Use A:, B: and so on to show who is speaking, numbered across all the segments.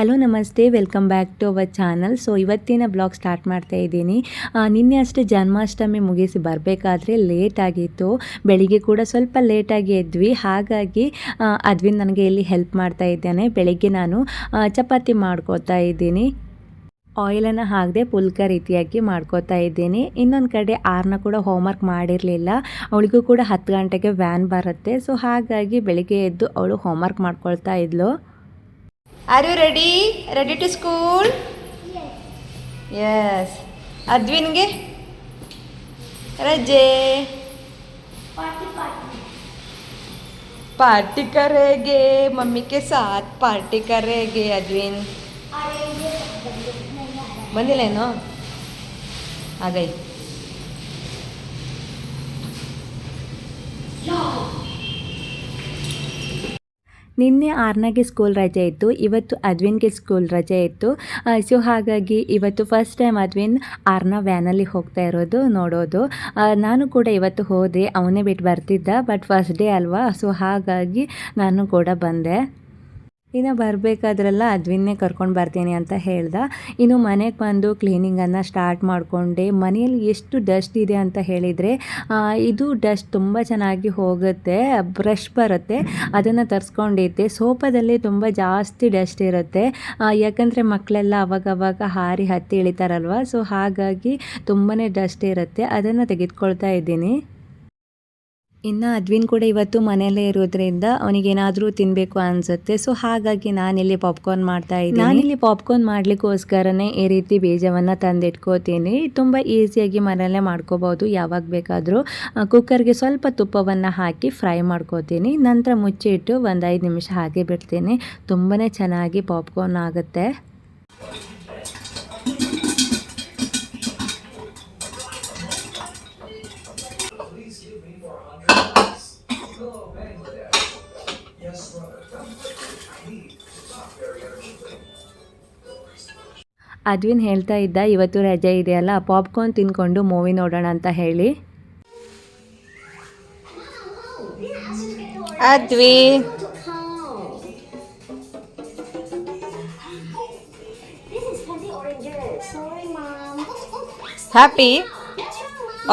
A: Hello, ನಮಸ್ತೆ. Welcome back to our channel so ಇವತ್ತಿನ blog start ಮಾಡ್ತಾ ಇದ್ದೀನಿ. ನಿನ್ನೆ ಅಷ್ಟೇ ಜನ್ಮಾಷ್ಟಮಿ ಮುಗಿಸಿ ಬರಬೇಕಾದ್ರೆ ಲೇಟ್ ಆಗಿತ್ತು. ಬೆಳಿಗ್ಗೆ ಕೂಡ ಸ್ವಲ್ಪ ಲೇಟಾಗಿ ಎದ್ವಿ. ಹಾಗಾಗಿ ಅದ್ವಿನ್ ನನಗೆ ಇಲ್ಲಿ ಹೆಲ್ಪ್ ಮಾಡ್ತಾ ಇದ್ದೇನೆ. ಬೆಳಿಗ್ಗೆ ನಾನು ಚಪಾತಿ ಮಾಡ್ಕೋತಾ ಇದ್ದೀನಿ. ಆಯಿಲನ್ನು ಹಾಕದೆ ಪುಲ್ಕ ರೀತಿಯಾಗಿ ಮಾಡ್ಕೋತಾ ಇದ್ದೀನಿ. ಇನ್ನೊಂದು ಕಡೆ ಆರ್ನ ಕೂಡ ಹೋಮ್ವರ್ಕ್ ಮಾಡಿರಲಿಲ್ಲ. ಅವಳಿಗೂ ಕೂಡ ಹತ್ತು ಗಂಟೆಗೆ ವ್ಯಾನ್ ಬರುತ್ತೆ. ಸೊ ಹಾಗಾಗಿ ಬೆಳಿಗ್ಗೆ ಎದ್ದು ಅವಳು ಹೋಮ್ವರ್ಕ್ ಮಾಡ್ಕೊಳ್ತಾ ಇದ್ಲು.
B: Are you ready ready to school yes ಅದ್ವಿನ್ಗೆ ರಜೆ ಪಾರ್ಟಿ ಕರೆಗೆ ಮಮ್ಮಿಗೆ ಸಾತ್ ಪಾರ್ಟಿ ಕರೆಗೆ ಅದ್ವಿನ್ ಬಂದಿಲ್ಲ ಏನು? ಆಗೈ
A: ನಿನ್ನೆ ಆರ್ನಾಗೆ ಸ್ಕೂಲ್ ರಜೆ ಇತ್ತು, ಇವತ್ತು ಅದ್ವಿನ್ಗೆ ಸ್ಕೂಲ್ ರಜೆ ಇತ್ತು. ಸೊ ಹಾಗಾಗಿ ಇವತ್ತು ಫಸ್ಟ್ ಟೈಮ್ ಅದ್ವಿನ್ ಆರ್ನ ವ್ಯಾನಲ್ಲಿ ಹೋಗ್ತಾ ಇರೋದು, ನೋಡೋದು. ನಾನು ಕೂಡ ಇವತ್ತು ಹೋದೆ, ಅವನೇ ಬಿಟ್ಟು ಬರ್ತಿದ್ದ ಬಟ್ ಫಸ್ಟ್ ಡೇ ಅಲ್ವಾ? ಸೊ ಹಾಗಾಗಿ ನಾನು ಕೂಡ ಬಂದೆ. ಇನ್ನು ಬರಬೇಕಾದ್ರೆಲ್ಲ ಅದ್ವಿನ್ನೇ ಕರ್ಕೊಂಡು ಬರ್ತೀನಿ ಅಂತ ಹೇಳ್ದ. ಇನ್ನು ಮನೆಗೆ ಬಂದು ಕ್ಲೀನಿಂಗನ್ನು ಸ್ಟಾರ್ಟ್ ಮಾಡಿಕೊಂಡೆ. ಮನೆಯಲ್ಲಿ ಎಷ್ಟು ಡಸ್ಟ್ ಇದೆ ಅಂತ ಹೇಳಿದರೆ ಇದು ಡಸ್ಟ್ ತುಂಬ ಚೆನ್ನಾಗಿ ಹೋಗುತ್ತೆ ಬ್ರಷ್ ಬರುತ್ತೆ, ಅದನ್ನು ತರಿಸ್ಕೊಂಡಿದ್ದೆ. ಸೋಫಾದಲ್ಲಿ ತುಂಬ ಜಾಸ್ತಿ ಡಸ್ಟ್ ಇರುತ್ತೆ. ಯಾಕಂದರೆ ಮಕ್ಕಳೆಲ್ಲ ಅವಾಗವಾಗ ಹಾರಿ ಹತ್ತಿ ಇಳಿತಾರಲ್ವ ಸೊ ಹಾಗಾಗಿ ತುಂಬಾ ಡಸ್ಟ್ ಇರುತ್ತೆ. ಅದನ್ನು ತೆಗೆದುಕೊಳ್ತಾ ಇದ್ದೀನಿ. ಇನ್ನು ಅದ್ವಿನ್ ಕೂಡ ಇವತ್ತು ಮನೆಯಲ್ಲೇ ಇರೋದ್ರಿಂದ ಅವನಿಗೇನಾದರೂ ತಿನ್ನಬೇಕು ಅನಿಸುತ್ತೆ. ಸೊ ಹಾಗಾಗಿ ನಾನಿಲ್ಲಿ ಪಾಪ್ಕಾರ್ನ್ ಮಾಡ್ತಾ ಇದ್ದೀನಿ. ನಾನಿಲ್ಲಿ ಪಾಪ್ಕಾರ್ನ್ ಮಾಡಲಿಕ್ಕೋಸ್ಕರನೇ ಈ ರೀತಿ ಬೀಜವನ್ನು ತಂದಿಟ್ಕೋತೀನಿ. ತುಂಬ ಈಸಿಯಾಗಿ ಮನೆಯಲ್ಲೇ ಮಾಡ್ಕೋಬೋದು ಯಾವಾಗ ಬೇಕಾದರೂ ಕುಕ್ಕರ್ಗೆ ಸ್ವಲ್ಪ ತುಪ್ಪವನ್ನು ಹಾಕಿ ಫ್ರೈ ಮಾಡ್ಕೋತೀನಿ. ನಂತರ ಮುಚ್ಚಿಟ್ಟು ಒಂದು ಐದು ನಿಮಿಷ ಹಾಗೆ ಬಿಡ್ತೀನಿ. ತುಂಬಾ ಚೆನ್ನಾಗಿ ಪಾಪ್ಕಾರ್ನ್ ಆಗುತ್ತೆ. ಅದ್ವಿನ್ ಹೇಳ್ತಾ ಇದ್ದ, ಇವತ್ತು ರಜೆ ಇದೆಯಲ್ಲ, ಪಾಪ್ಕಾರ್ನ್ ತಿನ್ಕೊಂಡು ಮೂವಿ ನೋಡೋಣ ಅಂತ ಹೇಳಿ.
C: ಅದ್ವಿ.
B: ಹ್ಯಾಪಿ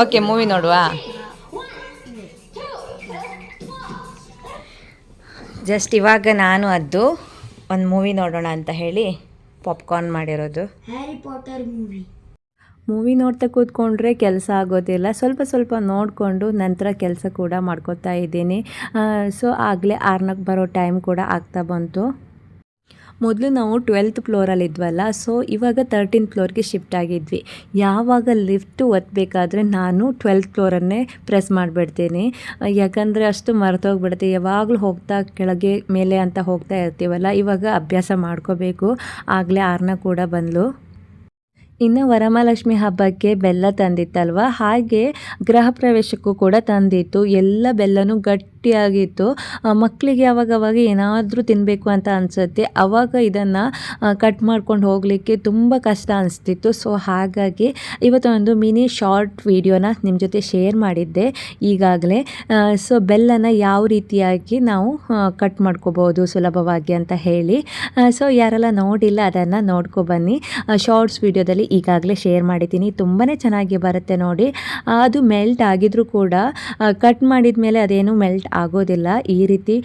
B: ಓಕೆ ಮೂವಿ ನೋಡುವ. ಜಸ್ಟ್ ಇವಾಗ ನಾನು, ಅದ್ದು, ಒಂದು ಮೂವಿ ನೋಡೋಣ ಅಂತ ಹೇಳಿ. ಪಾಪ್ಕಾರ್ನ್ ಮಾಡಿರೋದು.
C: Harry Potter movie.
A: ಮೂವಿ ನೋಡ್ತಾ ಕೂತ್ಕೊಂಡ್ರೆ ಕೆಲಸ ಆಗೋದಿಲ್ಲ. ಸ್ವಲ್ಪ ಸ್ವಲ್ಪ ನೋಡಿಕೊಂಡು ನಂತರ ಕೆಲಸ ಕೂಡ ಮಾಡ್ಕೋತಾ ಇದ್ದೀನಿ. ಸೊ ಆಗಲೇ ಆರ್ನಕ್ಕೆ ಬರೋ ಟೈಮ್ ಕೂಡ ಆಗ್ತಾ ಬಂತು. ಮೊದಲು ನಾವು ಟ್ವೆಲ್ತ್ ಫ್ಲೋರಲ್ಲಿ ಇದ್ವಲ್ಲ, ಸೊ ಇವಾಗ ತರ್ಟೀನ್ ಫ್ಲೋರ್ಗೆ ಶಿಫ್ಟ್ ಆಗಿದ್ವಿ. ಯಾವಾಗ ಲಿಫ್ಟ್ ಒತ್ತಬೇಕಾದ್ರೆ ನಾನು ಟ್ವೆಲ್ತ್ ಫ್ಲೋರನ್ನೇ ಪ್ರೆಸ್ ಮಾಡಿಬಿಡ್ತೀನಿ. ಯಾಕಂದರೆ ಅಷ್ಟು ಮರೆತೋಗ್ಬಿಡುತ್ತೆ. ಯಾವಾಗಲೂ ಹೋಗ್ತಾ ಕೆಳಗೆ ಮೇಲೆ ಅಂತ ಹೋಗ್ತಾ ಇರ್ತೀವಲ್ಲ, ಇವಾಗ ಅಭ್ಯಾಸ ಮಾಡ್ಕೋಬೇಕು. ಆಗಲೇ ಆರ್ನ ಕೂಡ ಬಂದಳು ಇನ್ನು ವರಮಹಾಲಕ್ಷ್ಮಿ ಹಬ್ಬಕ್ಕೆ ಬೆಲ್ಲ ತಂದಿತ್ತಲ್ವ? ಹಾಗೆ ಗೃಹ ಪ್ರವೇಶಕ್ಕೂ ಕೂಡ ತಂದಿತ್ತು. ಎಲ್ಲ ಬೆಲ್ಲನೂ ಗಟ್ಟಿಯಾಗಿತ್ತು ಆ, ಮಕ್ಕಳಿಗೆ ಅವಾಗವಾಗ ಏನಾದರೂ ತಿನ್ನಬೇಕು ಅಂತ ಅನಿಸುತ್ತೆ. ಅವಾಗ ಇದನ್ನು ಕಟ್ ಮಾಡ್ಕೊಂಡು ಹೋಗಲಿಕ್ಕೆ ತುಂಬ ಕಷ್ಟ ಅನಿಸ್ತಿತ್ತು. ಸೊ ಹಾಗಾಗಿ ಇವತ್ತು ಒಂದು ಮಿನಿ ಶಾರ್ಟ್ ವೀಡಿಯೋನ ನಿಮ್ಮ ಜೊತೆ ಶೇರ್ ಮಾಡಿದ್ದೆ ಈಗಾಗಲೇ. ಸೊ ಬೆಲ್ಲನ ಯಾವ ರೀತಿಯಾಗಿ ನಾವು ಕಟ್ ಮಾಡ್ಕೋಬೋದು ಸುಲಭವಾಗಿ ಅಂತ ಹೇಳಿ. ಸೊ ಯಾರೆಲ್ಲ ನೋಡಿಲ್ಲ ಅದನ್ನು ನೋಡ್ಕೊ ಬನ್ನಿ. ಶಾರ್ಟ್ಸ್ ವಿಡಿಯೋದಲ್ಲಿ ಈಗಾಗಲೇ ಶೇರ್ ಮಾಡಿದ್ದೀನಿ. ತುಂಬಾ ಚೆನ್ನಾಗಿ ಬರುತ್ತೆ ನೋಡಿ. ಅದು ಮೆಲ್ಟ್ ಆಗಿದ್ರೂ ಕೂಡ ಕಟ್ ಮಾಡಿದ ಮೇಲೆ ಅದೇನು ಮೆಲ್ಟ್ ಆಗೋದಿಲ್ಲ. ಈ ರೀತಿ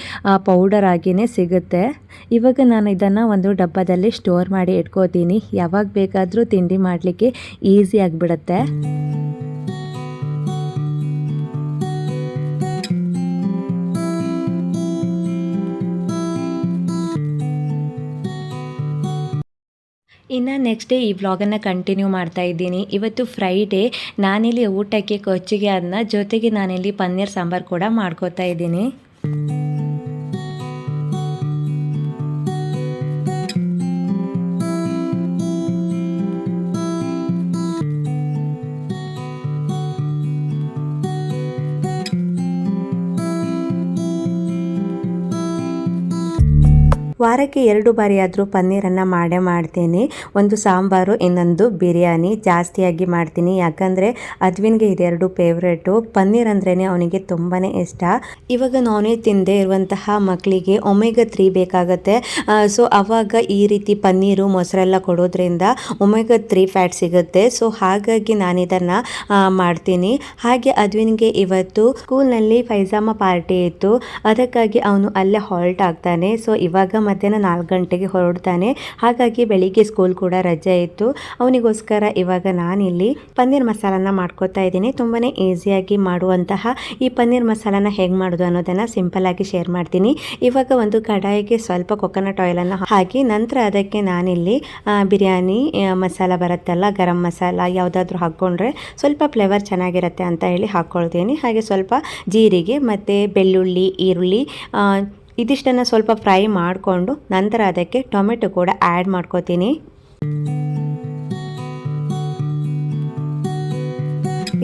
A: ಪೌಡರ್ ಆಗಿಯೇ ಸಿಗುತ್ತೆ. ಇವಾಗ ನಾನು ಇದನ್ನು ಒಂದು ಡಬ್ಬದಲ್ಲಿ ಸ್ಟೋರ್ ಮಾಡಿ ಇಟ್ಕೋತೀನಿ. ಯಾವಾಗ ಬೇಕಾದರೂ ತಿಂಡಿ ಮಾಡಲಿಕ್ಕೆ ಈಸಿ ಆಗಿಬಿಡುತ್ತೆ. ಇನ್ನು ನೆಕ್ಸ್ಟ್ ಡೇ ಈ ವ್ಲಾಗನ್ನು ಕಂಟಿನ್ಯೂ ಮಾಡ್ತಾ ಇದ್ದೀನಿ. ಇವತ್ತು ಫ್ರೈಡೇ ನಾನಿಲ್ಲಿ ಊಟಕ್ಕೆ ಕೊಚ್ಚಿಗೆ ಅದನ್ನ ಜೊತೆಗೆ ನಾನಿಲ್ಲಿ ಪನ್ನೀರ್ ಸಾಂಬಾರು ಕೂಡ ಮಾಡ್ಕೋತಾ ಇದ್ದೀನಿ. ವಾರಕ್ಕೆ ಎರಡು ಬಾರಿಯಾದರೂ ಪನ್ನೀರನ್ನು ಮಾಡೇ ಮಾಡ್ತೀನಿ. ಒಂದು ಸಾಂಬಾರು, ಇನ್ನೊಂದು ಬಿರಿಯಾನಿ. ಜಾಸ್ತಿಯಾಗಿ ಮಾಡ್ತೀನಿ. ಯಾಕಂದರೆ ಅದ್ವಿನ್ಗೆ ಇದೆರಡು ಫೇವ್ರೇಟು ಪನ್ನೀರ್ ಅಂದ್ರೇ ಅವನಿಗೆ ತುಂಬಾ ಇಷ್ಟ. ಇವಾಗ ನಾನ್ ವೆಜ್ ತಿಂದೇ ಇರುವಂತಹ ಮಕ್ಕಳಿಗೆ ಒಮೆಗ ತ್ರೀ ಬೇಕಾಗುತ್ತೆ. ಸೊ ಅವಾಗ ಈ ರೀತಿ ಪನ್ನೀರು, ಮೊಸರೆಲ್ಲ ಕೊಡೋದ್ರಿಂದ ಒಮೆಗ ತ್ರೀ ಫ್ಯಾಟ್ ಸಿಗುತ್ತೆ. ಸೊ ಹಾಗಾಗಿ ನಾನು ಇದನ್ನು ಮಾಡ್ತೀನಿ. ಹಾಗೆ ಅದ್ವಿನ್ಗೆ ಇವತ್ತು ಸ್ಕೂಲ್ನಲ್ಲಿ ಪೈಜಾಮ ಪಾರ್ಟಿ ಇತ್ತು. ಅದಕ್ಕಾಗಿ ಅವನು ಅಲ್ಲೇ ಹಾಲ್ಟ್ ಆಗ್ತಾನೆ. ಸೊ ಇವಾಗ ಮಧ್ಯಾಹ್ನ ನಾಲ್ಕು ಗಂಟೆಗೆ ಹೊರಡ್ತಾನೆ. ಹಾಗಾಗಿ ಬೆಳಿಗ್ಗೆ ಸ್ಕೂಲ್ ಕೂಡ ರಜೆ ಇತ್ತು. ಅವನಿಗೋಸ್ಕರ ಇವಾಗ ನಾನಿಲ್ಲಿ ಪನ್ನೀರ್ ಮಸಾಲನ ಮಾಡ್ಕೋತಾ ಇದ್ದೀನಿ. ತುಂಬಾ ಈಸಿಯಾಗಿ ಮಾಡುವಂತಹ ಈ ಪನ್ನೀರ್ ಮಸಾಲನ ಹೇಗೆ ಮಾಡೋದು ಅನ್ನೋದನ್ನು ಸಿಂಪಲ್ಲಾಗಿ ಶೇರ್ ಮಾಡ್ತೀನಿ. ಇವಾಗ ಒಂದು ಕಡಾಯಿಗೆ ಸ್ವಲ್ಪ ಕೊಕೊನಟ್ ಆಯಿಲನ್ನು ಹಾಕಿ ನಂತರ ಅದಕ್ಕೆ ನಾನಿಲ್ಲಿ ಬಿರಿಯಾನಿ ಮಸಾಲ ಬರುತ್ತಲ್ಲ, ಗರಂ ಮಸಾಲ ಯಾವುದಾದ್ರೂ ಹಾಕ್ಕೊಂಡ್ರೆ ಸ್ವಲ್ಪ ಫ್ಲೇವರ್ ಚೆನ್ನಾಗಿರುತ್ತೆ ಅಂತ ಹೇಳಿ ಹಾಕ್ಕೊಳ್ತೀನಿ ಹಾಗೆ ಸ್ವಲ್ಪ ಜೀರಿಗೆ ಮತ್ತು ಬೆಳ್ಳುಳ್ಳಿ, ಈರುಳ್ಳಿ ಇದಿಷ್ಟನ್ನು ಸ್ವಲ್ಪ ಫ್ರೈ ಮಾಡಿಕೊಂಡು ನಂತರ ಅದಕ್ಕೆ ಟೊಮೆಟೊ ಕೂಡ ಆ್ಯಡ್ ಮಾಡ್ಕೋತೀನಿ.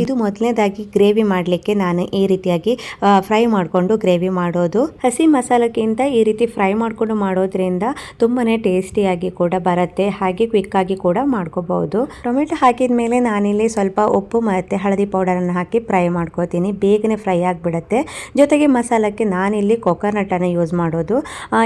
A: ಇದು ಮೊದಲನೇದಾಗಿ ಗ್ರೇವಿ ಮಾಡಲಿಕ್ಕೆ ನಾನು ಈ ರೀತಿಯಾಗಿ ಫ್ರೈ ಮಾಡಿಕೊಂಡು ಗ್ರೇವಿ ಮಾಡೋದು. ಹಸಿ ಮಸಾಲಕ್ಕಿಂತ ಈ ರೀತಿ ಫ್ರೈ ಮಾಡಿಕೊಂಡು ಮಾಡೋದ್ರಿಂದ ತುಂಬಾ ಟೇಸ್ಟಿಯಾಗಿ ಕೂಡ ಬರುತ್ತೆ, ಹಾಗೆ ಕ್ವಿಕ್ಕಾಗಿ ಕೂಡ ಮಾಡ್ಕೋಬಹುದು. ಟೊಮೆಟೊ ಹಾಕಿದ ಮೇಲೆ ನಾನಿಲ್ಲಿ ಸ್ವಲ್ಪ ಉಪ್ಪು ಮತ್ತು ಹಳದಿ ಪೌಡರನ್ನು ಹಾಕಿ ಫ್ರೈ ಮಾಡ್ಕೋತೀನಿ. ಬೇಗನೆ ಫ್ರೈ ಆಗಿಬಿಡುತ್ತೆ. ಜೊತೆಗೆ ಮಸಾಲಕ್ಕೆ ನಾನಿಲ್ಲಿ ಕೊಕೊನಟನ್ನು ಯೂಸ್ ಮಾಡೋದು.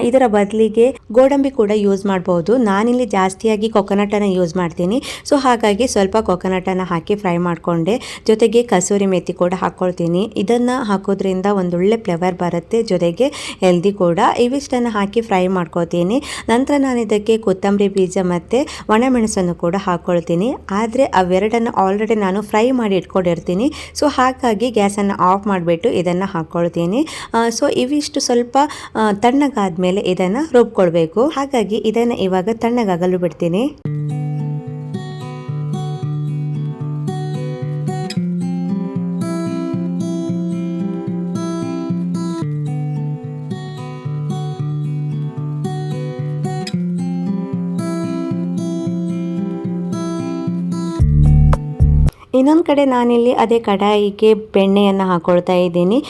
A: ಇದರ ಬದಲಿಗೆ ಗೋಡಂಬಿ ಕೂಡ ಯೂಸ್ ಮಾಡ್ಬೋದು. ನಾನಿಲ್ಲಿ ಜಾಸ್ತಿಯಾಗಿ ಕೊಕೊನಟನ್ನು ಯೂಸ್ ಮಾಡ್ತೀನಿ. ಸೊ, ಹಾಗಾಗಿ ಸ್ವಲ್ಪ ಕೊಕೊನಟನ್ನು ಹಾಕಿ ಫ್ರೈ ಮಾಡಿಕೊಂಡೆ. ಜೊತೆಗೆ ಕಸೂರಿ ಮೆಥಿ ಕೂಡ ಹಾಕ್ಕೊಳ್ತೀನಿ ಇದನ್ನು ಹಾಕೋದ್ರಿಂದ ಒಂದೊಳ್ಳೆ ಫ್ಲೇವರ್ ಬರುತ್ತೆ. ಜೊತೆಗೆ ಹೆಲ್ದಿ ಕೂಡ. ಇವಿಷ್ಟನ್ನು ಹಾಕಿ ಫ್ರೈ ಮಾಡ್ಕೋತೀನಿ. ನಂತರ ನಾನು ಇದಕ್ಕೆ ಕೊತ್ತಂಬರಿ ಬೀಜ ಮತ್ತು ಒಣಮೆಣಸನ್ನು ಕೂಡ ಹಾಕ್ಕೊಳ್ತೀನಿ ಆದರೆ ಅವೆರಡನ್ನು ಆಲ್ರೆಡಿ ನಾನು ಫ್ರೈ ಮಾಡಿ ಇಟ್ಕೊಂಡಿರ್ತೀನಿ. ಸೊ ಹಾಗಾಗಿ ಗ್ಯಾಸನ್ನು ಆಫ್ ಮಾಡಿಬಿಟ್ಟು ಇದನ್ನು ಹಾಕ್ಕೊಳ್ತೀನಿ ಸೊ ಇವಿಷ್ಟು ಸ್ವಲ್ಪ ತಣ್ಣಗಾದ ಮೇಲೆ ಇದನ್ನು ರುಬ್ಕೊಳ್ಬೇಕು. ಹಾಗಾಗಿ ಇದನ್ನು ಇವಾಗ ತಣ್ಣಗಾಗಲು ಬಿಡ್ತೀನಿ. ಇನ್ನೊಂದು ಕಡೆ ನಾನಿಲ್ಲಿ ಅದೇ ಕಡಾಯಿಗೆ ಬೆಣ್ಣೆಯನ್ನು ಹಾಕೊಳ್ತಾ ಇದ್ದೀನಿ.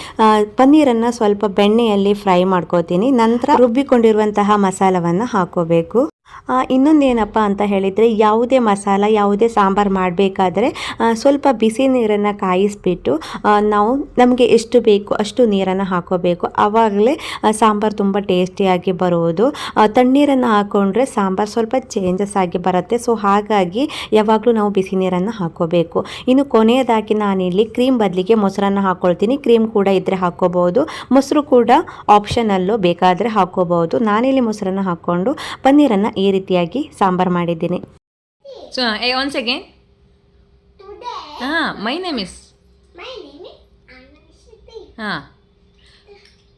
A: ಪನ್ನೀರನ್ನು ಸ್ವಲ್ಪ ಬೆಣ್ಣೆಯಲ್ಲಿ ಫ್ರೈ ಮಾಡ್ಕೋತೀನಿ. ನಂತರ ರುಬ್ಬಿಕೊಂಡಿರುವಂತಹ ಮಸಾಲವನ್ನು ಹಾಕೋಬೇಕು. ಇನ್ನೊಂದೇನಪ್ಪ ಅಂತ ಹೇಳಿದರೆ, ಯಾವುದೇ ಮಸಾಲ, ಯಾವುದೇ ಸಾಂಬಾರು ಮಾಡಬೇಕಾದ್ರೆ ಸ್ವಲ್ಪ ಬಿಸಿ ನೀರನ್ನು ಕಾಯಿಸ್ಬಿಟ್ಟು ನಾವು ನಮಗೆ ಎಷ್ಟು ಬೇಕು ಅಷ್ಟು ನೀರನ್ನು ಹಾಕೋಬೇಕು. ಆವಾಗಲೇ ಸಾಂಬಾರು ತುಂಬ ಟೇಸ್ಟಿಯಾಗಿ ಬರುವುದು ತಣ್ಣೀರನ್ನು ಹಾಕ್ಕೊಂಡ್ರೆ ಸಾಂಬಾರು ಸ್ವಲ್ಪ ಚೇಂಜಸ್ ಆಗಿ ಬರುತ್ತೆ. ಸೊ ಹಾಗಾಗಿ ಯಾವಾಗಲೂ ನಾವು ಬಿಸಿ ನೀರನ್ನು ಹಾಕೋಬೇಕು. ಇನ್ನು ಕೊನೆಯದಾಗಿ ನಾನಿಲ್ಲಿ ಕ್ರೀಮ್ ಬದಲಿಗೆ ಮೊಸರನ್ನು ಹಾಕ್ಕೊಳ್ತೀನಿ ಕ್ರೀಮ್ ಕೂಡ ಇದ್ದರೆ ಹಾಕ್ಕೋಬಹುದು ಮೊಸರು ಕೂಡ ಆಪ್ಷನಲ್ಲೂ ಬೇಕಾದರೆ ಹಾಕ್ಕೋಬಹುದು ನಾನಿಲ್ಲಿ ಮೊಸರನ್ನು ಹಾಕ್ಕೊಂಡು, ಪನ್ನೀರನ್ನು ಈ ರೀತಿಯಾಗಿ ಸಾಂಬಾರ್ ಮಾಡಿದ್ದೀನಿ.
B: ಸೊ ಏ ಒನ್ಸ್ ಅಗೇನ್
C: Today,
B: ಹಾಂ my name is
C: my name is Anna Shruti.
B: ಹಾಂ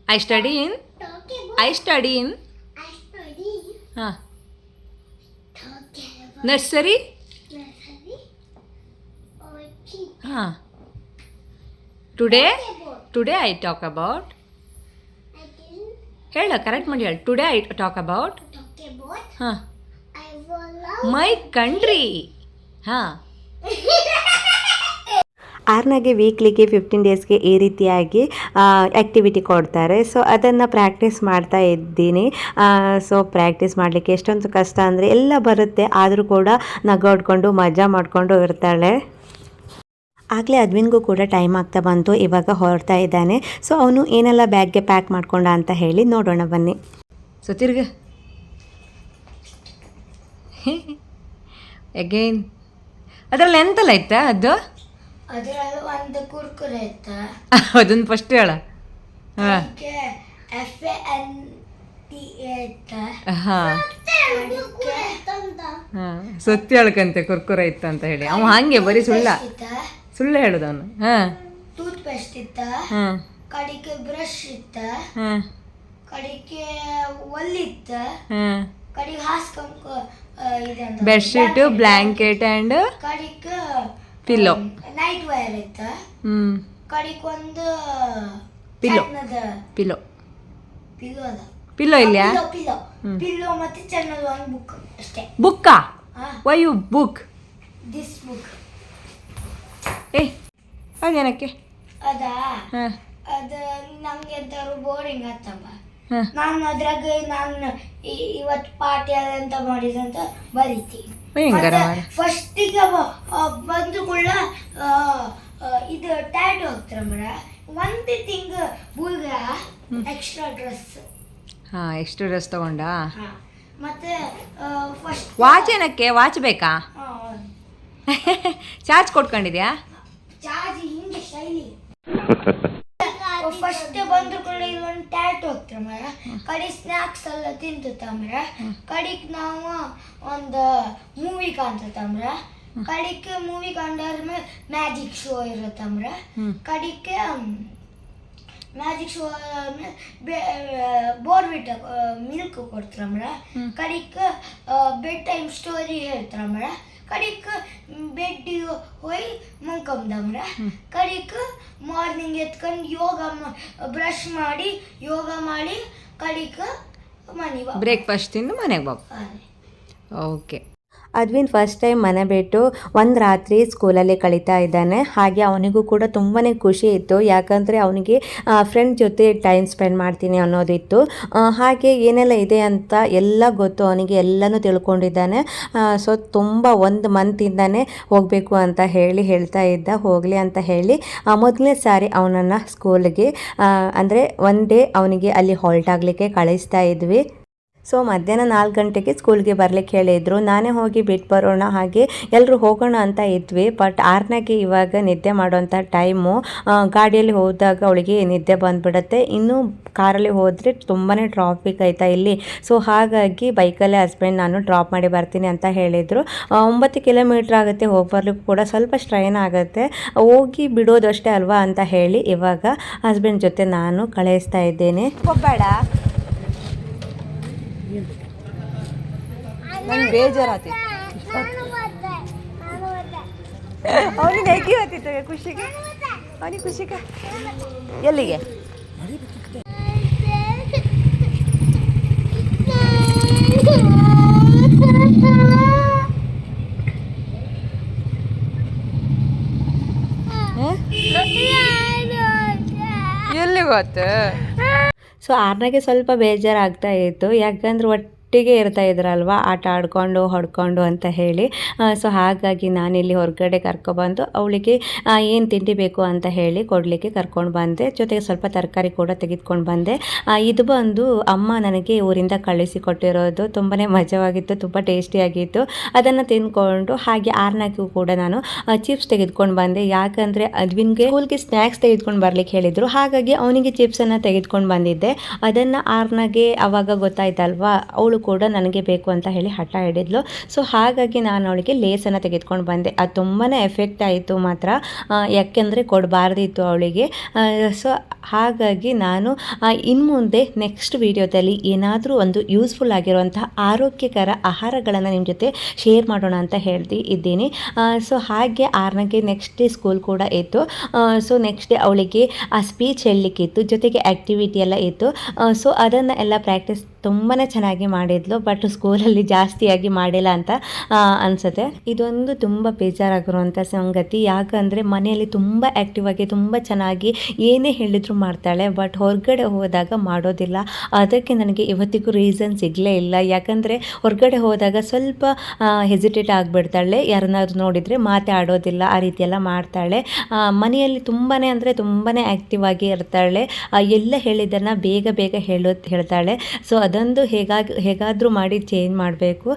B: I study in I study in
C: I study
B: ಹಾಂ ನರ್ಸರಿ. ಹಾಂ today
C: About
B: today I talk about ಹೇಳ ಕರೆಕ್ಟ್ ಮಾಡಿ ಹೇಳಿ. ಟುಡೇ ಐ ಟಾಕ್ ಅಬೌಟ್ ಹಾಂ. ಮೈ country. ಹಾಂ.
A: ಆರ್ನಾಗೆ ವೀಕ್ಲಿಗೆ fifteen ಡೇಸ್ಗೆ ಈ ರೀತಿಯಾಗಿ ಆ್ಯಕ್ಟಿವಿಟಿ ಕೊಡ್ತಾರೆ. ಸೊ ಅದನ್ನು ಪ್ರಾಕ್ಟೀಸ್ ಮಾಡ್ತಾ ಇದ್ದೀನಿ. ಸೊ ಪ್ರಾಕ್ಟೀಸ್ ಮಾಡಲಿಕ್ಕೆ ಎಷ್ಟೊಂದು ಕಷ್ಟ ಅಂದರೆ ಎಲ್ಲ ಬರುತ್ತೆ. ಆದರೂ ಕೂಡ ನಗಾಡ್ಕೊಂಡು ಮಜಾ ಮಾಡಿಕೊಂಡು ಇರ್ತಾಳೆ. ಆಗಲೇ ಅದ್ವಿನ್ಗೂ ಕೂಡ ಟೈಮ್ ಆಗ್ತಾ ಬಂತು. ಇವಾಗ ಹೊರಡ್ತಾ ಇದ್ದಾನೆ. ಸೊ ಅವನು ಏನೆಲ್ಲ ಬ್ಯಾಗ್ಗೆ ಪ್ಯಾಕ್ ಮಾಡ್ಕೊಂಡ ಅಂತ ಹೇಳಿ ನೋಡೋಣ ಬನ್ನಿ.
B: ಸೊ ತಿರ್ಗ. ಅಗೇನ್ ಅದರಲ್ಲಿ ಎಂತೆಲ್ಲ ಇತ್ತಾ ಅದು?
C: ಅದರಲ್ಲಿ ಒಂದು ಕುರ್ಕುರೆ ಇತ್ತ?
B: ಅದೊಂದು ಫಸ್ಟ್ ಹೇಳ. ಹಾಂ.
C: ಅದಕ್ಕೆ ಎಫ್ ಎನ್ ಟಿ ಇತ್ತ?
B: ಹಾಂ.
C: ಅದಕ್ಕೆ
B: ಹಾಂ. ಸತ್ಯ ಹೇಳ್ಕಂತೆ ಕುರ್ಕುರೆ ಇತ್ತು ಅಂತ ಹೇಳಿ. ಅವ ಹಾಗೆ ಬರೀ ಸುಳ್ಳ. ಸುಳ್ಳ ಹೇಳುದು ಅವನು ಹಾಂ.
C: ಟೂತ್ ಪೇಸ್ಟ್ ಇತ್ತ?
B: ಹಾಂ.
C: ಕಡಿಕೆ ಬ್ರಷ್ ಇತ್ತ?
B: ಹಾಂ.
C: ಕಡಿಕೆ ಒಲ್ಲಿತ್ತ
B: ಹಾಂ.
C: ಕಡಿಗೆ ಹಾಸ್ಕೊಂಡ್
B: ಬೆಡ್ಶೀಟು ಬ್ಲ್ಯಾಂಕೆಟ್ ಆ್ಯಂಡ್
C: ಕಡಿಕ್
B: ಪಿಲ್ಲೋ
C: ನೈಟ್ ವೈರ್ ಇತ್ತ?
B: ಹ್ಞೂ
C: ಕಡಿಕ್ ಒಂದು ಪಿಲೋ
B: ಪಿಲ್ಲೋ
C: ಪಿಲ್ಲೋ ಅದ
B: ಪಿಲ್ಲೋ ಇಲ್ಯಾ?
C: ಪಿಲ್ಲೋ ಮತ್ತೆ ಚೆನ್ನದ ಒಂದು ಬುಕ್ ಅಷ್ಟೇ.
B: Book why you book
C: this book
B: ಏ ಅದೇನಕ್ಕೆ
C: ಅದಾ?
B: ಹಾಂ.
C: ಅದ ನಂಗೆ ಎಂತಾರು ಬೋರಿಂಗ್ ಆತಮ್ಮ ನಾನು ಅದ್ರಾಗ ನಾನು ಇವತ್ತು ಪಾಠ ಅಂತ ಮಾಡಿದಂತ ಬರೀತೀನಿ. ಫಸ್ಟಿಗೆ ಬಂದು ಕೂಡ ಇದು ಟ್ಯಾಟ್ ಹೋಗ್ತಾರ ಮರ. ಒಂದು ತಿಂಗ್ ಬುಲ್ಗ ಎಕ್ಸ್ಟ್ರಾ ಡ್ರೆಸ್
B: ಹಾ ಎಕ್ಸ್ಟ್ರಾ ಡ್ರೆಸ್ ತಗೊಂಡಾ?
C: ಮತ್ತೆ ಫಸ್ಟ್
B: ವಾಚ್ ಏನಕ್ಕೆ? ವಾಚ್ ಬೇಕಾ? ಚಾರ್ಜ್ ಕೊಟ್ಕೊಂಡಿದ್ಯಾ
C: ಚಾರ್ಜ್ ಹಿಂಗೆ ಶೈಲಿ ಫಸ್ಟ್ ಬಂದ್ರು ಕೂಡ ಇದೊಂದು ಟ್ಯಾಟ್ ಹೋಗ್ತಾರ ಮರ ಕಡಿ ಸ್ನ್ಯಾಕ್ಸ್ ಎಲ್ಲ ತಿಂತಂಬ್ರ ಕಡಿಕ್ ನಾವು ಒಂದು ಮೂವಿ ಕಾಣ್ತಂಬ್ರ ಕಡಿಕ್ ಮೂವಿ ಕಂಡಾದ್ಮೇಲೆ ಮ್ಯಾಜಿಕ್ ಶೋ ಇರುತ್ತಂಬ್ರ ಕಡಿಕೆ ಮ್ಯಾಜಿಕ್ ಶೋ ಆದ್ಮೇಲೆ ಬೋರ್ಬಿಟ ಮಿಲ್ಕ್ ಕೊಡ್ತಾರಮ್ರ ಕಡಿಕ್ ಬೆಡ್ ಟೈಮ್ ಸ್ಟೋರಿ ಹೇಳ್ತಾರಮ್ರ ಕಡಿಕ್ ಬೆಡ್ ಹೋಯ್ ಮುಂಕಂದಮ್ರ ಕಡೆಕ್ ಮಾರ್ನಿಂಗ್ ಎತ್ಕೊಂಡು ಯೋಗ ಬ್ರಷ್ ಮಾಡಿ ಯೋಗ ಮಾಡಿ ಕಡೆಕ್ ಮನೆ
B: ಬ್ರೇಕ್ಫಾಸ್ಟ್ ತಿಂದು ಮನೆಗೆ Babu okay
A: Advin first time ಮನೆ ಬಿಟ್ಟು ಒಂದು ರಾತ್ರಿ ಸ್ಕೂಲಲ್ಲಿ ಕಳೀತಾ ಇದ್ದಾನೆ. ಹಾಗೆ ಅವನಿಗೂ ಕೂಡ ತುಂಬಾ ಖುಷಿ ಇತ್ತು. ಯಾಕಂದರೆ ಅವನಿಗೆ ಫ್ರೆಂಡ್ ಜೊತೆ ಟೈಮ್ ಸ್ಪೆಂಡ್ ಮಾಡ್ತೀನಿ ಅನ್ನೋದಿತ್ತು. ಹಾಗೆ ಏನೆಲ್ಲ ಇದೆ ಅಂತ ಎಲ್ಲ ಗೊತ್ತು ಅವನಿಗೆ, ಎಲ್ಲನೂ ತಿಳ್ಕೊಂಡಿದ್ದಾನೆ. ಸೊ ತುಂಬ ಒಂದು ಮಂತಿಂದಾನೆ ಹೋಗಬೇಕು ಅಂತ ಹೇಳಿ ಹೇಳ್ತಾ ಇದ್ದ. ಹೋಗಲಿ ಅಂತ ಹೇಳಿ ಮೊದಲನೇ ಸಾರಿ ಅವನನ್ನು ಸ್ಕೂಲ್ಗೆ ಅಂದರೆ ಒನ್ ಡೇ ಅವನಿಗೆ ಅಲ್ಲಿ ಹಾಲ್ಟ್ ಆಗಲಿಕ್ಕೆ ಕಳಿಸ್ತಾ ಇದ್ವಿ. ಸೊ ಮಧ್ಯಾಹ್ನ ನಾಲ್ಕು ಗಂಟೆಗೆ ಸ್ಕೂಲ್ಗೆ ಬರ್ಲಿಕ್ಕೆ ಹೇಳಿದ್ರು ನಾನೇ ಹೋಗಿ ಬಿಟ್ಟು ಬರೋಣ ಹಾಗೆ ಎಲ್ಲರೂ ಹೋಗೋಣ ಅಂತ ಇದ್ವಿ. ಬಟ್ ಆರ್ನಾಗೆ ಇವಾಗ ನಿದ್ದೆ ಮಾಡುವಂಥ ಟೈಮು ಗಾಡಿಯಲ್ಲಿ ಹೋದಾಗ ಅವಳಿಗೆ ನಿದ್ದೆ ಬಂದುಬಿಡುತ್ತೆ. ಇನ್ನು ಕಾರಲ್ಲಿ ಹೋದರೆ ತುಂಬಾ ಟ್ರಾಫಿಕ್ ಆಯ್ತಾ ಇಲ್ಲಿ. ಸೊ ಹಾಗಾಗಿ ಬೈಕಲ್ಲೇ ಹಸ್ಬೆಂಡ್ ನಾನು ಡ್ರಾಪ್ ಮಾಡಿ ಬರ್ತೀನಿ ಅಂತ ಹೇಳಿದರು. ಒಂಬತ್ತು ಕಿಲೋಮೀಟ್ರ್ ಆಗುತ್ತೆ ಹೋಗಿ ಬರ್ಲಿಕ್ಕೂ ಕೂಡ. ಸ್ವಲ್ಪ ಸ್ಟ್ರೈನ್ ಆಗುತ್ತೆ. ಹೋಗಿ ಬಿಡೋದಷ್ಟೇ ಅಲ್ವಾ ಅಂತ ಹೇಳಿ ಇವಾಗ ಹಸ್ಬೆಂಡ್ ಜೊತೆ ನಾನು ಕಳಿಸ್ತಾ ಇದ್ದೇನೆ.
B: ನಂಗೆ ಬೇಜಾರಾಗ್ತಿತ್ತು. ಅವನಿಗೆ ಖುಷಿಗೆ. ಅವನಿಗೆ ಖುಷಿಗೆ. ಎಲ್ಲಿಗೆ? ಎಲ್ಲಿ ಗೊತ್ತು?
A: ಸೊ ಆರ್ನಾಗೆ ಸ್ವಲ್ಪ ಬೇಜಾರಾಗ್ತಾ ಇತ್ತು. ಯಾಕಂದ್ರೆ ಒಟ್ಟಿಗೆ ಇರ್ತಾ ಇದ್ರಲ್ವ? ಆಟ ಆಡ್ಕೊಂಡು, ಹೊಡ್ಕೊಂಡು ಅಂತ ಹೇಳಿ. ಸೊ ಹಾಗಾಗಿ ನಾನಿಲ್ಲಿ ಹೊರಗಡೆ ಕರ್ಕೊಬಂದು ಅವಳಿಗೆ ಏನು ತಿಂಡಿ ಬೇಕು ಅಂತ ಹೇಳಿ ಕೊಡಲಿಕ್ಕೆ ಕರ್ಕೊಂಡು ಬಂದೆ. ಜೊತೆಗೆ ಸ್ವಲ್ಪ ತರಕಾರಿ ಕೂಡ ತೆಗೆದುಕೊಂಡು ಬಂದೆ. ಇದು ಬಂದು ಅಮ್ಮ ನನಗೆ ಊರಿಂದ ಕಳಿಸಿ ಕೊಟ್ಟಿರೋದು. ತುಂಬಾ ಮಜವಾಗಿತ್ತು, ತುಂಬ ಟೇಸ್ಟಿಯಾಗಿತ್ತು. ಅದನ್ನು ತಿಂದ್ಕೊಂಡು ಹಾಗೆ ಆರ್ನಾಗೂ ಕೂಡ ನಾನು ಚಿಪ್ಸ್ ತೆಗೆದುಕೊಂಡು ಬಂದೆ. ಯಾಕಂದರೆ ಅದ್ವಿನ್ಗೆ ಸ್ಕೂಲ್ಗೆ ಸ್ನ್ಯಾಕ್ಸ್ ತೆಗೆದುಕೊಂಡು ಬರ್ಲಿಕ್ಕೆ ಹೇಳಿದರು. ಹಾಗಾಗಿ ಅವನಿಗೆ ಚಿಪ್ಸನ್ನು ತೆಗೆದುಕೊಂಡು ಬಂದಿದ್ದೆ. ಅದನ್ನು ಆರ್ನಾಗೆ ಅವಾಗ ಗೊತ್ತಾಯ್ತಲ್ವಾ? ಅವಳು ಕೂಡ ನನಗೆ ಬೇಕು ಅಂತ ಹೇಳಿ ಹಠ ಹಿಡಿದ್ಲು. ಸೊ ಹಾಗಾಗಿ ನಾನು ಅವಳಿಗೆ ಲೇಸನ್ನು ತೆಗೆದುಕೊಂಡು ಬಂದೆ. ಅದು ತುಂಬಾ ಎಫೆಕ್ಟ್ ಆಯಿತು ಮಾತ್ರ. ಯಾಕೆಂದರೆ ಕೊಡಬಾರ್ದಿತ್ತು ಅವಳಿಗೆ. ಸೊ ಹಾಗಾಗಿ ನಾನು ಇನ್ನು ಮುಂದೆ ನೆಕ್ಸ್ಟ್ ವಿಡಿಯೋದಲ್ಲಿ ಏನಾದರೂ ಒಂದು ಯೂಸ್ಫುಲ್ ಆಗಿರುವಂತಹ ಆರೋಗ್ಯಕರ ಆಹಾರಗಳನ್ನು ನಿಮ್ಮ ಜೊತೆ ಶೇರ್ ಮಾಡೋಣ ಅಂತ ಹೇಳ್ತಿ ಇದ್ದೀನಿ. ಸೊ ಹಾಗೆ ಆರನಕ್ಕೆ ನೆಕ್ಸ್ಟ್ ಡೇ ಸ್ಕೂಲ್ ಕೂಡ ಇತ್ತು. ಸೊ ನೆಕ್ಸ್ಟ್ ಡೇ ಅವಳಿಗೆ ಆ ಸ್ಪೀಚ್ ಹೇಳಲಿಕ್ಕಿತ್ತು. ಜೊತೆಗೆ ಆ್ಯಕ್ಟಿವಿಟಿ ಎಲ್ಲ ಇತ್ತು. ಸೊ ಅದನ್ನು ಎಲ್ಲ ಪ್ರಾಕ್ಟೀಸ್ ತುಂಬಾ ಚೆನ್ನಾಗಿ ಮಾಡಿದ್ಲು ಬಟ್ ಸ್ಕೂಲಲ್ಲಿ ಜಾಸ್ತಿಯಾಗಿ ಮಾಡಿಲ್ಲ ಅಂತ ಅನಿಸುತ್ತೆ. ಇದೊಂದು ತುಂಬ ಬೇಜಾರಾಗಿರುವಂಥ ಸಂಗತಿ. ಯಾಕಂದರೆ ಮನೆಯಲ್ಲಿ ತುಂಬ ಆ್ಯಕ್ಟಿವ್ ಆಗಿ, ತುಂಬ ಚೆನ್ನಾಗಿ ಏನೇ ಹೇಳಿದ್ರು ಮಾಡ್ತಾಳೆ ಬಟ್ ಹೊರಗಡೆ ಹೋದಾಗ ಮಾಡೋದಿಲ್ಲ. ಅದಕ್ಕೆ ನನಗೆ ಇವತ್ತಿಗೂ ರೀಸನ್ ಸಿಗಲೇ ಇಲ್ಲ. ಯಾಕಂದರೆ ಹೊರಗಡೆ ಹೋದಾಗ ಸ್ವಲ್ಪ ಹೆಸಿಟೇಟ್ ಆಗಿಬಿಡ್ತಾಳೆ. ಯಾರನ್ನಾದ್ರೂ ನೋಡಿದರೆ ಮಾತಾಡೋದಿಲ್ಲ, ಆ ರೀತಿಯೆಲ್ಲ ಮಾಡ್ತಾಳೆ. ಮನೆಯಲ್ಲಿ ತುಂಬಾ ಅಂದರೆ ತುಂಬಾ ಆ್ಯಕ್ಟಿವ್ ಆಗಿ ಇರ್ತಾಳೆ. ಎಲ್ಲ ಹೇಳಿದ್ದನ್ನು ಬೇಗ ಬೇಗ ಹೇಳೋದು ಹೇಳ್ತಾಳೆ. ಸೊ ಅದೊಂದು ಹೇಗಾಗಿ ಹೇಗಾದರೂ ಮಾಡಿ ಚೇಂಜ್ ಮಾಡಬೇಕು.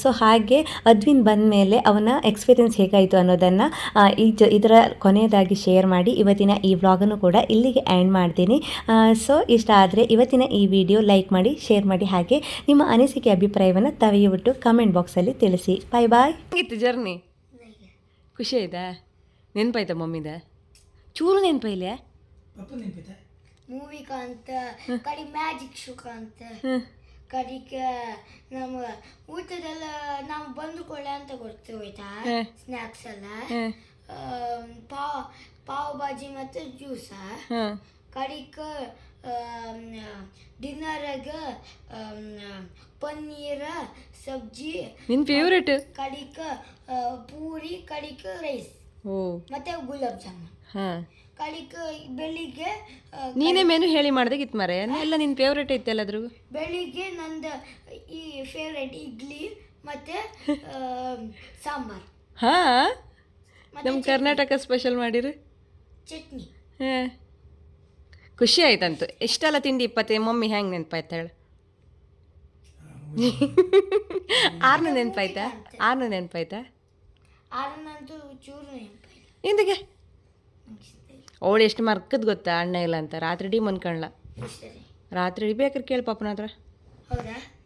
A: ಸೊ ಹಾಗೆ ಅದ್ವಿನ್ ಬಂದ ಮೇಲೆ ಅವನ ಎಕ್ಸ್ಪೀರಿಯೆನ್ಸ್ ಹೇಗಾಯಿತು ಅನ್ನೋದನ್ನು ಈ ಜ ಇದರ ಕೊನೆಯದಾಗಿ ಶೇರ್ ಮಾಡಿ ಇವತ್ತಿನ ಈ ವ್ಲಾಗನ್ನು ಕೂಡ ಇಲ್ಲಿಗೆ ಆ್ಯಂಡ್ ಮಾಡ್ತೀನಿ. ಸೊ ಇಷ್ಟ ಆದರೆ ಇವತ್ತಿನ ಈ ವಿಡಿಯೋ ಲೈಕ್ ಮಾಡಿ ಶೇರ್ ಮಾಡಿ ಹಾಗೆ ನಿಮ್ಮ ಅನಿಸಿಕೆ ಅಭಿಪ್ರಾಯವನ್ನು ತವೆಯುಬಿಟ್ಟು ಕಮೆಂಟ್ ಬಾಕ್ಸಲ್ಲಿ ತಿಳಿಸಿ. ಬಾಯ್ ಬಾಯ್
B: ಹೇಗಿತ್ತು ಜರ್ನಿ ಖುಷಿ ಆಯ್ತಾ? ನೆನಪಾಯ್ತಾ ಮಮ್ಮಿದ? ಚೂರು ನೆನಪಾಯಿಲ್ಲ
C: ಮೂವಿ ಕಾಂತ ಕಡಿ ಮ್ಯಾಜಿಕ್ ಶೋ ಕಾಂತ ಕಡಿಕ ನಮ್ಮ ಊಟದೆಲ್ಲ ನಾವು ಬಂದು ಕೊಳ್ಳೆ ಅಂತ ಕೊಡ್ತೇವೆ ಆಯ್ತಾ ಸ್ನ್ಯಾಕ್ಸ್ ಎಲ್ಲ ಪಾವ್ ಪಾವ್ ಭಾಜಿ ಮತ್ತು ಜ್ಯೂಸ ಕಡಿಕ ಡಿನ್ನರಾಗ ಪನ್ನೀರ ಸಬ್ಜಿ
B: ನಿನ್ ಫೇವ್ರೇಟ್
C: ಕಡಿಕ ಪೂರಿ ಕಡಿಕ ರೈಸ್ ಮತ್ತೆ ಗುಲಾಬ್ ಜಾಮೂನ್
B: ಹಾಂ.
C: ಕಡಿಕ ಬೆಳಿಗ್ಗೆ ಆ,
B: ನೀನೇ ಮೆನು ಹೇಳಿ ಮಾಡ್ದಾಗ ಇತ್ತು ಮರೆ. ಎಲ್ಲ ನಿನ್ನ ಫೇವ್ರೇಟ್ ಐತೆ ಎಲ್ಲಾದ್ರೂ?
C: ಬೆಳಿಗ್ಗೆ ನಂದು ಈ ಫೇವ್ರೆಟ್ ಇಡ್ಲಿ ಮತ್ತೆ ಆ, ಸಾಂಬಾರ್.
B: ಹಾಂ? ನಮ್ಮ ಕರ್ನಾಟಕ ಸ್ಪೆಷಲ್ ಮಾಡಿರಿ.
C: ಚಟ್ನಿ.
B: ಹಾಂ. ಖುಷಿ ಆಯ್ತಂತು. ಎಷ್ಟೆಲ್ಲ ತಿಂಡಿ ಇಪ್ಪತ್ತೆ? ಮಮ್ಮಿ ಹೆಂಗೆ ನೆನಪಾಯ್ತು ಹೇಳು. ಆರ್ನ ನೆನಪಾಯ್ತಾ? ಆರ್ನ ನೆನಪಾಯ್ತಾ?
C: ಆರನಂತೂ ಚೂರು ನೆನಪಿಲ್ಲ
B: ಎಂದಕ್ಕೆ ಅವಳು ಎಷ್ಟು ಮರ್ಕದ್ ಗೊತ್ತಾ ಅಣ್ಣ ಇಲ್ಲ ಅಂತ. ರಾತ್ರಿ ಡಿ ಮನ್ಕಣ್ಲ. ರಾತ್ರಿ ಬೇಕಾದ್ರೆ ಕೇಳಿ ಪಾಪನ ಹತ್ರ.
C: ಹೌದಾ?